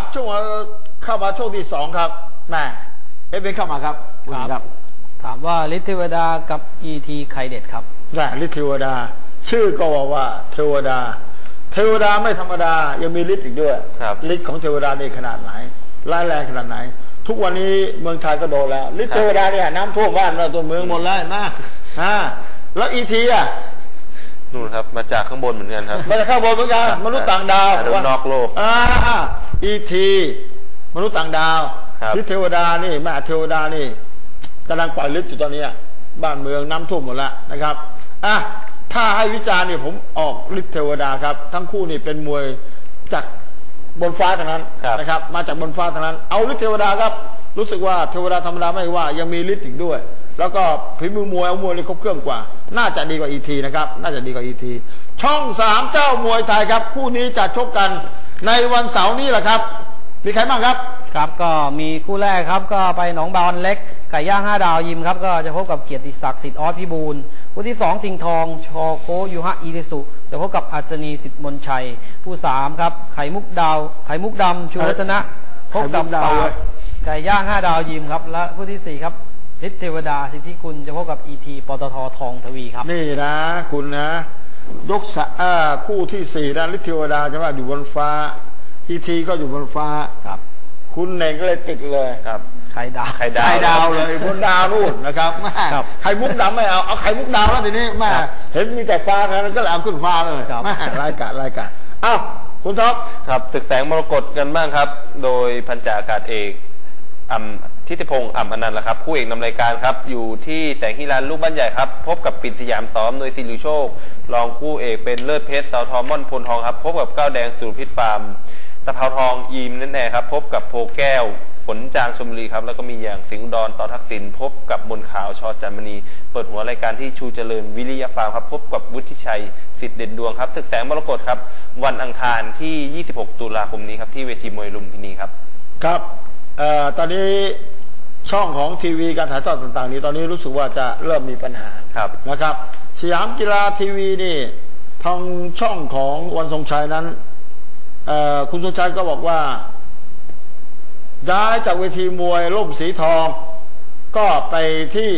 ครับช่วงเข้ามาช่วงที่สองครับแม่เอฟเบนเข้ามาครับคุณครับครับถามว่าฤทธิเทวดากับ ET ใครเด็ดครับแม่ฤทธิเทวดา ชื่อก็บอกว่า เทวดา เทวดาไม่ธรรมดา ยังมีฤทธิ์อีกด้วยครับฤทธิ์ของเทวดานี่ขนาดไหนร้ายแรงขนาดไหน ทุกวันนี้เมืองไทยก็โดนแล้วฤทธิ์เทวดาเนี่ยน้ำท่วมบ้านเราตัวเมืองหมดแล้วเห็นไหมอ่าแล้วอีทีอะ นู่นครับ มาจากข้างบนเหมือนกันครับมันจะเข้าบนเหมือนกันมนุษย์ต่างดาวมนุษย์นอกโลกอ่าอีทีมนุษย์ต่างดาวครับฤทธิเทวดานี่แม่เทวดานี่กำลังปล่อยฤทธิ์อยู่ตอนเนี้ยบ้านเมืองน้ำท่วมหมดแล้วนะครับอะถ้าให้วิจารณ์เนี่ยผมออกฤทธิเทวดาครับ ทั้งคู่นี่เป็นมวยจากบนฟ้าทั้งนั้นครับนะครับ มาจากบนฟ้าทั้งนั้น เอาฤทธิเทวดาครับ รู้สึกว่าเทวดาธรรมดาไม่ว่ายังมีฤทธิ์อีกด้วย แล้วก็ฝีมือมวยเอามวยนี่ครบเครื่องกว่า น่าจะดีกว่าอีทีนะครับ น่าจะดีกว่าอีทีช่องสามเจ้ามวยไทยครับ คู่นี้จะชกกันในวันเสาร์นี้แหละครับ มีใครบ้างครับ ครับก็มีคู่แรกครับก็ไปหนองบอนเล็กไก่ย่างห้าดาวยิมครับก็จะพบกับเกียรติศักดิ์สิทธิ์ออสพิบูลคู่ที่สองติงทอง ชอโคยูฮะอีริสุจะพบกับอัศนีสิทธิ์มนชัย ผู้สามครับไข่มุกดาว ไข่มุกดำชูวัฒนะพบกับไข่มุกดาวปาเว้ยไก่ย่างห้าดาวยิมครับ และคู่ที่สี่ครับ ฤทธิเทวดาสิทธิคุณจะพบกับอีทีปตททองทวีครับ นี่นะ คุณนะยกสะอ่าคู่ที่สี่นะฤทธิเทวดาจะว่าอยู่บนฟ้า อีทีก็อยู่บนฟ้าครับ คุณเน่งก็เลยติดเลยครับไข่ดาวไข่ดาวไข่ดาวเลยบนดาวนู่นนะครับแม่ครับไข่มุกดำไม่เอาเอาไข่มุกดาวแล้วทีนี้แม่ครับเห็นมีแต่ฟ้านั้นก็เลยเอาขึ้นฟ้าเลยครับแม่รายการรายการเอ้าคุณท็อปครับศึกแสงมรกตกันบ้างครับ โดยพันจ่าอากาศเอกอ่ำ ทิติพงศ์อ่ำอนันต์ละครับ คู่เอกนำรายการครับ อยู่ที่แสงฮิรันลูกบ้านใหญ่ครับ พบกับปิ่นสยามซ้อมโดยซิลิโชค รองคู่เอกเป็นเลิศเพชรสาวทองม่อนพลทองครับ พบกับก้าวแดงสุรพิษฟาร์มตะเภาทองยีมนั่นแน่ครับ พบกับโพแก้วฝนจางชมบุรีครับ แล้วก็มีอย่างสิงห์อุดรต่อทักษิณพบกับบนขาวชอจันมณี เปิดหัวรายการที่ชูเจริญวิริยฟาร์มครับ พบกับวุฒิชัยสิทธิ์เด่นดวงครับศึกแสงมรกตครับ วันอังคารที่ 26 ตุลาคมนี้ครับที่เวทีมวยลุมพินีครับ ครับเอ่อตอนนี้ ช่องของทีวีการถ่ายทอดต่างๆ นี้ตอนนี้รู้สึกว่าจะเริ่มมีปัญหาครับนะครับ สยามกีฬาทีวีนี่ทางช่องของวันทรงชัยนั้นเอ่อคุณทรงชัยก็บอกว่า ย้ายจากเวทีมวยล่มสีทอง ก็ไปที่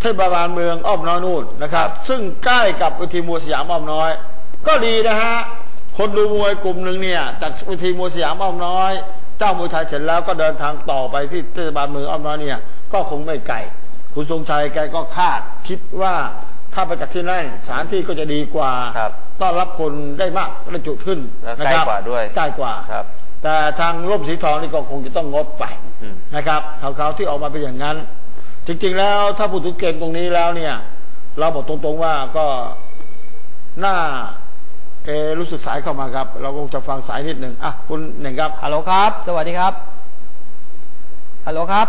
เทศบาลเมืองอ้อมน้อยนู่นนะครับ ซึ่งใกล้กับเวทีมวยสยามอ้อมน้อย ก็ดีนะฮะคนดูมวยกลุ่มหนึ่งเนี่ย จากเวทีมวยสยามอ้อมน้อย เจ้ามวยไทยเสร็จแล้วก็เดินทางต่อไปที่เทศบาลเมืองอ้อมน้อยเนี่ย ก็คงไม่ไกลคุณทรงชัยแกก็คาดคิดว่าถ้าไปจากที่นั่นสถานที่ก็จะดีกว่า ครับต้อนรับคนได้มากได้จุขึ้นแล้วนะใกล้ครับกว่าด้วยใกล้กว่า ครับ แต่ทางร่มสีทองนี่ก็คงจะต้องงดไปอืม นะครับข่าวๆที่ออกมาเป็นอย่างนั้น จริงๆแล้วถ้าพูดถึงเกมตรงนี้แล้วเนี่ย เราบอกตรงๆว่าก็น่า เออรู้สึกสายเข้ามาครับ เราคงจะฟังสายนิดหนึ่งอะคุณหนึ่งครับฮัลโหลครับ สวัสดีครับฮัลโหลครับ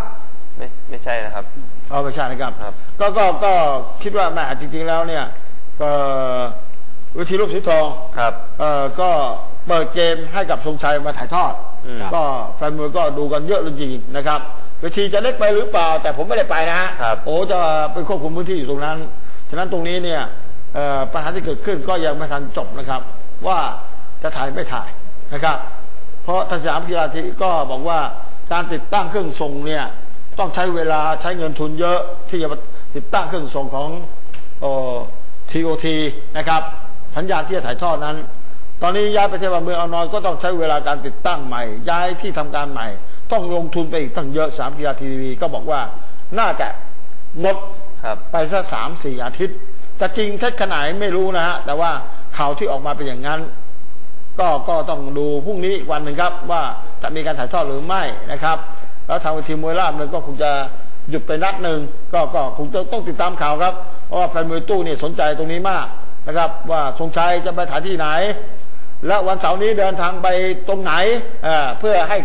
ไม่ไม่ใช่นะครับเอาไม่ใช่นะครับครับก็ก็ก็คิดว่าแม่จริง ๆ แล้วเนี่ยก็วิธีรูปสีทองครับเอ่อก็เปิดเกมให้กับทรงชัยมาถ่ายทอดอืมก็แฟนมวยก็ดูกันเยอะจริงๆนะครับเวทีจะเล็กไปหรือเปล่า แต่ผมไม่ได้ไปนะฮะครับโอ้จะไปควบคุมพื้นที่อยู่ตรงนั้น ฉะนั้นตรงนี้เนี่ยเอ่อ ปัญหาที่เกิดขึ้นก็ยังไม่ทันจบนะครับ ว่าจะถ่ายไม่ถ่ายนะครับ เพราะทางสยามกีฬาทีก็บอกว่าการติดตั้งเครื่องส่งเนี่ยต้องใช้เวลาใช้เงินทุนเยอะที่จะมาติดตั้งเครื่องส่งของทีโอทีนะครับ สัญญาณที่จะถ่ายทอดนั้น ตอนนี้ย้ายไปเทศบาเมืองเอาน้อยก็ต้องใช้เวลาการติดตั้งใหม่ ย้ายที่ทำการใหม่ ต้องลงทุนไปอีกตั้งเยอะสามกีฬาทีวีก็บอกว่าน่าจะหมดไปสักสามสี่อาทิตย์ จะจริงเท็จขนาดไหนไม่รู้นะฮะแต่ว่าข่าวที่ออกมาเป็นอย่างนั้น ก็ก็ต้องดูพรุ่งนี้อีกวันหนึ่งครับ ว่าจะมีการถ่ายทอดหรือไม่นะครับ แล้วทางทีมมวยราบเนี่ยก็คงจะหยุดไปนัดหนึ่งก็ก็คงจะต้องติดตามข่าวครับเพราะว่าแฟนมวยตู้เนี่ยสนใจตรงนี้มากนะครับ ว่าทรงชัยจะไปถ่ายที่ไหน และวันเสาร์นี้เดินทางไปตรงไหนเอ่อเพื่อให้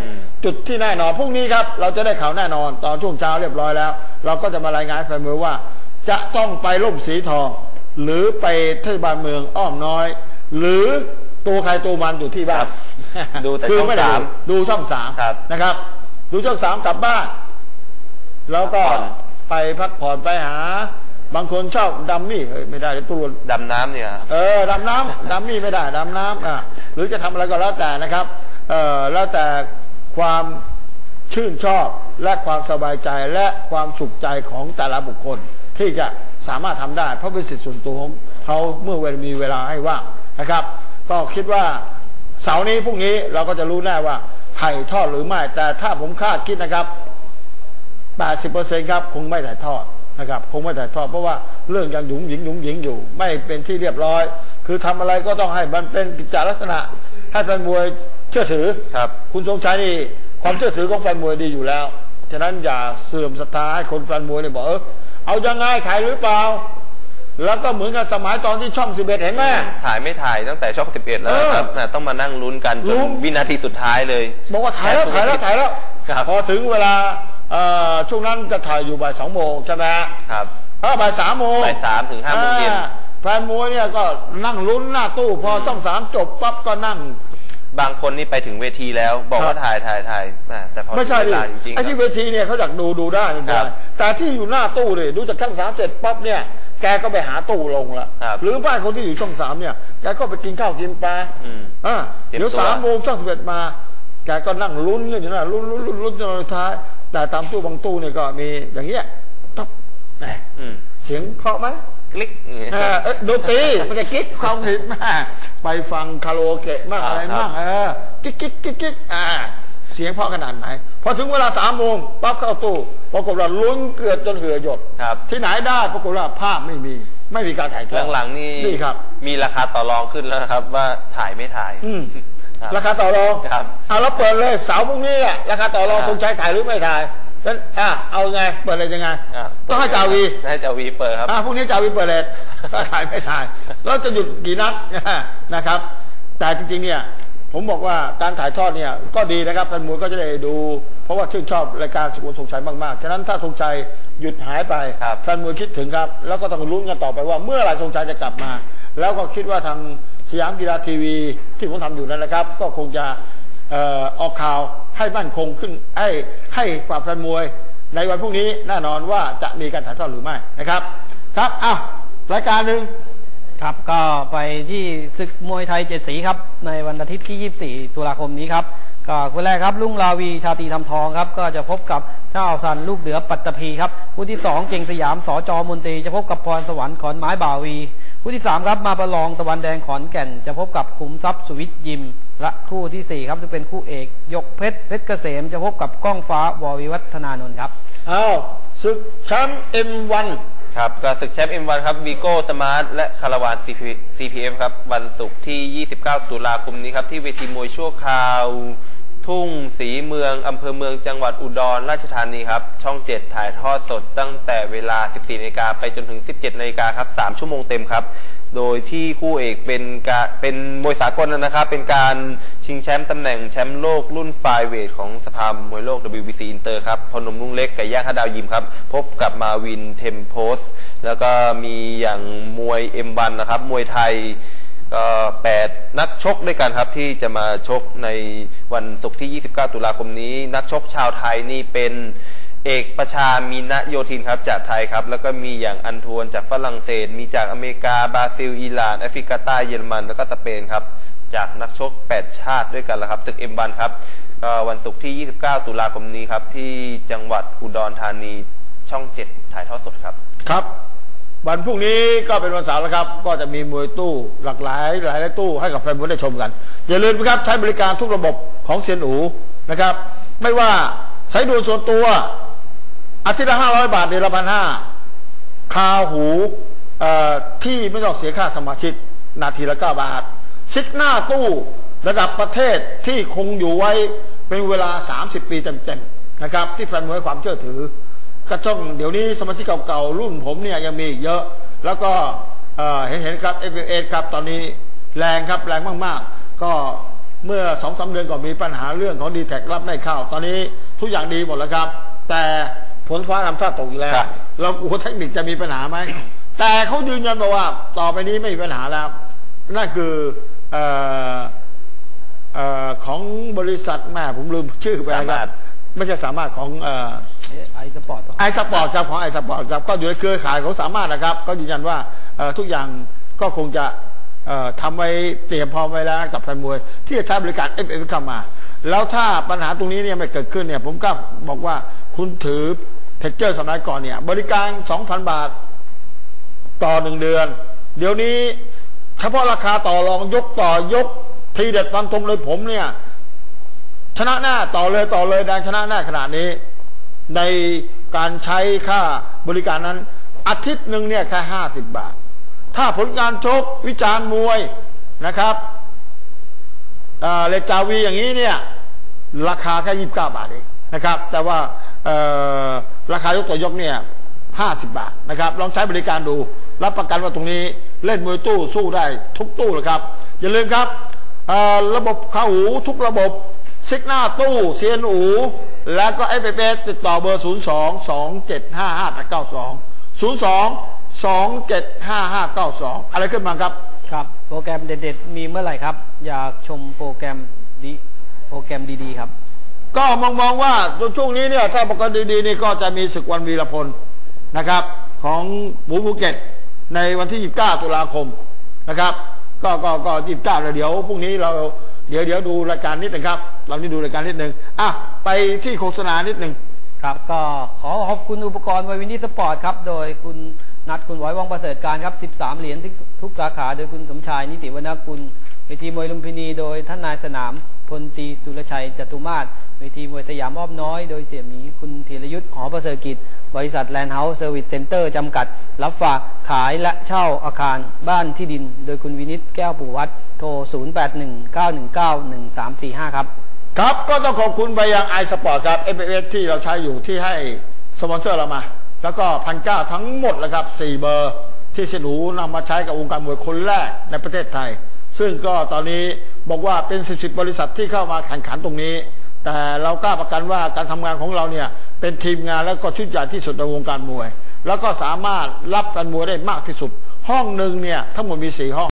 จุดที่แน่นอนพรุ่งนี้ครับ เราจะได้ข่าวแน่นอน ตอนช่วงเช้าเรียบร้อยแล้ว เราก็จะมารายงานแฟนมวยว่า จะต้องไปร่มสีทอง หรือไปเทศบาลเมืองอ้อมน้อย หรือตัวใครตัวมันอยู่ที่บ้านดูแต่คือช่องไม่ได้สามดูช่องสามครับ นะครับ ดูช่องสามกลับบ้าน แล้วก็พักผ่อนไปพักผ่อนไปหา บางคนชอบดัมมี่เฮ้ยไม่ได้เลยตัวดำน้ำเนี่ยครับเออดำน้ำ ดำมี่ไม่ได้ดำน้ำอะหรือจะทำอะไรก็แล้วแต่นะครับเอ่อแล้วแต่ความชื่นชอบและความสบายใจและความสุขใจของแต่ละบุคคล ที่จะสามารถทำได้ เพราะเป็นสิทธิส่วนตัวของเขาเมื่อเวลามีเวลาให้ว่างนะครับ ก็คิดว่าเสาร์นี้พรุ่งนี้เราก็จะรู้แน่ว่าถ่ายทอดหรือไม่ แต่ถ้าผมคาดคิดนะครับ 80%ครับคงไม่ถ่ายทอดนะครับคงไม่ถ่ายทอดเพราะว่าเรื่องยังหยุงหยิงหยุงหยิงอยู่ ไม่เป็นที่เรียบร้อย คือทำอะไรก็ต้องให้มันเป็นกิจจลักษณะ ให้แฟนมวยเชื่อถือครับ คุณทรงชัยนี่ความเชื่อถือของแฟนมวยดีอยู่แล้วฉะนั้นอย่าเสื่อมศรัทธาให้คนแฟนมวยเนี่ยบอกเออ เอายังไงถ่ายหรือเปล่า แล้วก็เหมือนกับสมัยตอนที่ช่องสิบเอ็ดเห็นไหม ถ่ายไม่ถ่ายตั้งแต่ช่อง11แล้วนะครับเออน่ะต้องมานั่งลุ้นกันจลุ้น นวินาทีสุดท้ายเลย บอกว่าถ่ายแล้วถ่ายแล้วถ่ายแล้ว ครับ พอถึงเวลาเอ่อช่วงนั้นจะถ่ายอยู่บ่ายสองโมงใช่ไหมครับ เออบ่ายสามโมงบ่ายสามถึงห้าโมงเย็นอ่าแฟนมวยเนี่ยก็นั่งลุ้นหน้าตู้พอช่องสามจบปั๊บก็นั่ง บางคนนี่ไปถึงเวทีแล้วบอกว่าครับถ่ายถ่ายถ่ายอะแต่พอไม่ใช่ถึงดิเวลาจริงๆไอ้ที่คเวรับทีเนี่ยเขาอยากดูดูได้ไม่เป็นครัไรบแต่ที่อยู่หน้าตู้เลยดูจากช่องสามเสร็จปั๊บเนี่ยแกก็ไปหาตู้ลงละครับหรือบ้านคนที่อยู่ช่องสามเนี่ยแกก็ไปกินข้าวกินปลาอืมอ่าเตรียมเดี๋ยวตัวสามโมงช่องสิบเอ็ดมา แกก็นั่งลุ้นกันอยู่นะลุ้นลุ้นลุ้นลุ้นจนสุดท้ายแต่ตามตู้บางตู้เนี่ยก็มีอย่างเงี้ยต๊บแหมอืมเสียงเพราะไหม คลิกอย่างเงี้ยเออเอ้ยดนตรีมันจะกิ๊กความผิดแม่ไปฟังคาราโอเกะมากอ่าอะไรครับมากเออกิ๊กกิ๊กกิ๊กกิ๊กอ่าเสียงเพราะขนาดไหน พอถึงเวลาสามโมงปั๊บเข้าตู้ปรากฏว่าลุ้นเกลือดจนเหือหยด ครับ ที่ไหนได้ปรากฏว่าภาพไม่มี ไม่มีการถ่ายทอดหลังๆนี่นี่ครับ มีราคาต่อรองขึ้นแล้วนะครับ ว่าถ่ายไม่ถ่ายอืมครับราคาต่อรองครับเอาแล้วเปิดเลยเสาร์พรุ่งนี้อะราคาต่อรองครับคงใช้ถ่ายหรือไม่ถ่าย งั้นอะเอาไงเปิดเลยยังไงอะต้องให้จาวีให้จาวีเปิดครับอ่าพรุ่งนี้จะเอาวิเปิดเลยถ้าถ่ายไม่ถ่ายแล้วจะหยุดกี่นัดนะครับ แต่จริงๆเนี่ย ผมบอกว่าการถ่ายทอดเนี่ยก็ดีนะครับแฟนมวยก็จะได้ดู เพราะว่าชื่นชอบรายการสกุลทรงชัยมากๆฉะนั้นถ้าทรงชัยหยุดหายไปครับแฟนมวยคิดถึงครับ แล้วก็ต้องลุ้นกันต่อไปว่าเมื่อไหร่ทรงชัยจะกลับมา แล้วก็คิดว่าทางสยามกีฬาทีวีที่ผมทำอยู่นั่นแหละครับ ก็คงจะเอ่อออกข่าว ให้มั่นคงขึ้นให้ให้ความแฟนมวย ในวันพรุ่งนี้แน่นอนว่าจะมีการถ่ายทอดหรือไม่นะครับ ครับอ้าวรายการหนึ่งครับก็ไปที่ศึกมวยไทยเจ็ดสีครับ ในวันอาทิตย์ที่ 24 ตุลาคมนี้ครับก็คู่แรกครับลุงลาวีชาตรีทำทองครับ ก็จะพบกับเจ้าสันลูกเหลือปัตตภีครับคู่ที่ 2 เก่งสยามสอจอมนตรีจะพบกับพรสวรรค์ขอนไม้บ่าวีคู่ที่ 3 ครับมาประลองตะวันแดงขอนแก่น จะพบกับขุมทรัพย์สุวิทย์ยิม และคู่ทีสี่ 4 ครับจะเป็นคู่เอก ยกเพชรเพชรเกษมจะพบกับก้องฟ้าวรวิวัฒนานนท์ครับอ้าวศึกแชมป์เอ็มวันครับก็ศึกแชมป์ M1 ครับวีโก้สมาร์ทและคาราวาน CPF ครับวันศุกร์ที่ 29 ตุลาคมนี้ครับที่เวทีมวยชั่วคราว ทุ่งสีเมืองอำเภอเมืองจังหวัดอุดรราชธานีครับ ช่อง7ถ่ายทอดสดตั้งแต่เวลา 14นาฬิกาไปจนถึง 17นาฬิกาครับ3ชั่วโมงเต็มครับ โดยที่คู่เอกเป็นการเป็นมวยสากลนะครับ เป็นการชิงแชมป์ตำแหน่งแชมป์โลกรุ่นไฟเวทของสภามวยโลก WBC อินเตอร์ครับพนมลุงเล็กไก่ย่างห้าดาวยิมครับ พบกับมาวินเทมโพส แล้วก็มีอย่างมวย M1 นะครับ มวยไทย ก็แปดนักชกด้วยกันครับที่จะมาชกในวันศุกร์ที่ 29 ตุลาคมนี้ นักชกชาวไทยนี่เป็นเอกประชามีนโยธินครับจากไทยครับ แล้วก็มีอย่างอันทวนจากฝรั่งเศส มีจากอเมริกาบราซิลอิหร่านแอฟริกาใต้เยอรมันแล้วก็สเปนครับ จากนักชก 8 ชาติด้วยกันแล้วครับ ตึกเอ็มบันครับก็วันศุกร์ที่ 29 ตุลาคมนี้ครับ ที่จังหวัดอุดรธานีช่อง 7 ถ่ายทอดสดครับ ครับ วันพรุ่งนี้ก็เป็นวันเสาร์แล้วครับ ก็จะมีมวยตู้หลากหลายหลายหลายตู้ให้กับแฟนมวยได้ชมกัน อย่าลืมนะครับใช้บริการทุกระบบของเซียนอูนะครับ ไม่ว่าสายด่วนส่วนตัวอาทิตย์ละห้าร้อยบาทเดือนละพันห้าคาหูเอ่อที่ไม่ต้องเสียค่าสมาชิกนาทีละเก้าบาท ซิกหน้าตู้ระดับประเทศที่คงอยู่ไว้เป็นเวลา 30 ปีเต็มๆนะครับ ที่แฟนมวยความเชื่อถือ ก็ช่องเดี๋ยวนี้สมาชิกเก่าๆรุ่นผมเนี่ยยังมีอีกเยอะ แล้วก็เอ่อเห็นเห็นครับ f อครับตอนนี้แรงครับแรงมากๆ ก็เมื่อสองสาเดือนก่อนมีปัญหาเรื่องของดีแท็รับไม่เข้าตอนนี้ทุกอย่างดีหมดแล้วครับ แต่ผลฟ้านำท่าตกอีกแล้วครับเรากลัวเทคนิคจะมีปัญหาไหม แต่เขายืนยันบอกว่าต่อไปนี้ไม่มีปัญหาแล้ว นั่นคือเอ่อเอ่อของบริษัทแม่ผมลืมชื่อไปแล้วคสารัมารบถไม่ใช่สามารถของเอ่อ ไอสปอร์ตไอสปอร์ตครับของไอสปอร์ตครับก็อยู่ในเครือข่ายของสามารถนะครับ ก็ยืนยันว่าทุกอย่างก็คงจะเอ่อทำไว้เตรียมพร้อมไว้แล้วกับแฟนมวย ที่จะใช้บริการเอฟเอฟเข้ามา แล้วถ้าปัญหาตรงนี้เนี่ยไม่เกิดขึ้นเนี่ยผมก็บอกว่าคุณถือเพจเจอร์สมัยก่อนเนี่ย บริการ 2,000 บาทต่อหนึ่งเดือน เดี๋ยวนี้เฉพาะราคาต่อรองยกต่อยกทีเด็ดฟันธงเลยผมเนี่ย ชนะหน้าต่อเลยต่อเลยดังชนะหน้าขนาดนี้ ในการใช้ค่าบริการนั้น อาทิตย์หนึ่งเนี่ยแค่ห้าสิบบาท ถ้าผลการชกวิจารณ์มวยนะครับเลจาวีอย่างนี้เนี่ยราคาแค่ยี่สิบเก้าบาทเองนะครับ แต่ว่าราคายกต่อยกเนี่ยห้าสิบบาทนะครับ ลองใช้บริการดู รับประกันว่าตรงนี้เล่นมวยตู้สู้ได้ทุกตู้เลยครับ อย่าลืมครับระบบเข้าหูทุกระบบ ซิกหน้าตู้เซียนหูแล้วก็เอฟเอติดต่อเบอร์ 0 2 2 7 5 5 8 9 2 0 2 2 7 5 5 9 2 อะไรขึ้นมาครับ ครับ โปรแกรมเด็ดๆ มีเมื่อไหร่ครับ อยากชมโปรแกรมดีโปรแกรมดีๆครับ ก็มองมองว่าช่วงนี้เนี่ย ถ้าประกันดีๆนี่ก็จะมีศึกวันวีรพลนะครับ ของหมูภูเก็ตในวันที่ 29 ตุลาคมนะครับ ก็ก็ก็29แล้วเดี๋ยวพรุ่งนี้เราเดี๋ยวเดี๋ยวดูรายการนิดหนึ่งครับ เรานี่ดูรายการนิดหนึ่งอะไปที่โฆษณานิดหนึ่งครับ ก็ขอขอบคุณอุปกรณ์ไววินดี้สปอร์ตครับ โดยคุณนัดคุณไว้วังประเสริฐการครับ 13 เหรียญทุกทุกสาขา โดยคุณสมชายนิติวรรณกุลเวทีมวยลุมพินี โดยท่านนายสนาม พลตีสุรชัยจตุมาศเวทีมวยสยามอ้อมน้อย โดยเสี่ยหมีคุณธีรยุทธ์หอประเสริฐกิจ บริษัทแลนด์เฮาส์เซอร์วิสเซ็นเตอร์จำกัด รับฝากขายและเช่าอาคารบ้านที่ดิน โดยคุณวินิตแก้วปู่วัดโทร 0819191345 ครับ ครับก็ต้องขอบคุณไปยังไอสปอร์ตครับเอฟเอสที่เราใช้อยู่ที่ให้สปอนเซอร์เรามา แล้วก็พันเก้าทั้งหมดแล้วครับสี่เบอร์ที่เสนูนำมาใช้กับวงการมวยคนแรกในประเทศไทย ซึ่งก็ตอนนี้บอกว่าเป็นสิบสิบบริษัทที่เข้ามาแข่งขันตรงนี้ แต่เรากล้าประกันว่าการทำงานของเราเนี่ยเป็นทีมงานและก็ชุดใหญ่ที่สุดในวงการมวย แล้วก็สามารถรับการมวยได้มากที่สุด ห้องหนึ่งเนี่ยทั้งหมดมีสี่ห้อง